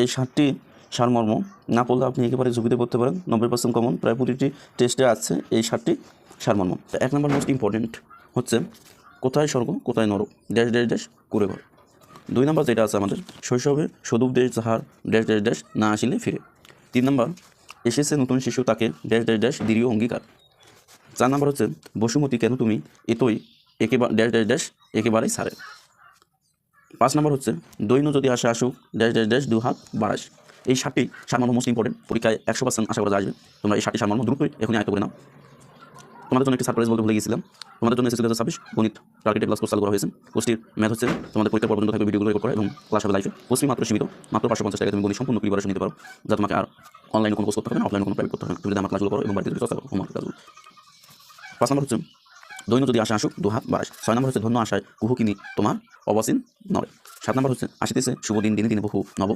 এই সাতটি সারমর্ম না পড়লে আপনি একেবারে ঝুঁকিতে পড়তে পারেন। নব্বই পার্সেন্ট কমন প্রায় প্রতিটি টেস্টে আছে এই সাতটি সারমর্ম। তো এক নম্বর মোস্ট ইম্পর্টেন্ট হচ্ছে, কোথায় স্বর্গ, কোথায় নরক? ড্যাশ ড্যাশ ড্যাশ করে ঘর। দুই নম্বর যেটা আছে আমাদের, শৈশবে সদুপ দেশ যাহার ড্যাশ ড্যাশ ড্যাশ না আসিলে ফিরে। তিন নম্বর এসেছে নতুন শিশু তাকে ড্যাশ ড্যাশ ড্যাশ দৃঢ় অঙ্গীকার। চার নম্বর হচ্ছে, বসুমতী কেন তুমি এতই একেবারে ড্যাশ ড্যাশ ড্যাশ একেবারেই সারে? পাঁচ নম্বর হচ্ছে, দৈন্য যদি আসে আসুক, ড্যাশ ড্যাশ ড্যাশ, দু হাত বাড়াস। এই সাতটি সারমর্ম মোস্ট ইম্পর্টেন্ট পরীক্ষায় একশো পার্সেন্ট আশা করা যায় তোমরা এই সাতটি সারমর্ম দ্রুতই এখনই আয়ত্ত করে নাও। তোমাদের জন্য একটি সারপ্রাইজ বলতে ভুলে গিয়েছিলাম। তোমাদের জন্য এসেছিল ছাব্বিশ গণিত টার্গেটে ক্লাস কোর্স চালু করা হয়েছে। কোর্সটির ম্যাথ হচ্ছে তোমাদের পরীক্ষা পর পর্যন্ত থাকবে ভিডিওগুলো রেকর্ড করা এবং ক্লাস হবে লাইভে কোর্সটি মাত্র সীমিত, মাত্র পাঁচশো পঞ্চাশ টাকা তুমি সম্পূর্ণ প্রিপারেশন নিতে পারো। যা তোমাকে আর অনলাইনে কোনো কোর্স করতে হবে না অফলাইনে কোনো প্রাইভেট করতে হবে তুমি যদি আমার ক্লাসগুলো করো এবং বাড়িতে চর্চা করো ক্লাসগুলো পাঁচ নম্বর হচ্ছে দৈন্য যদি আসা আসুক, দুহাত হাত ছয় নম্বর হচ্ছে ধন্য আশায় কুহু কিনি তোমার অবসীন নয়। সাত নম্বর হচ্ছে আসিতেছে, শুভ দিন, দিনে দিনে বহু নব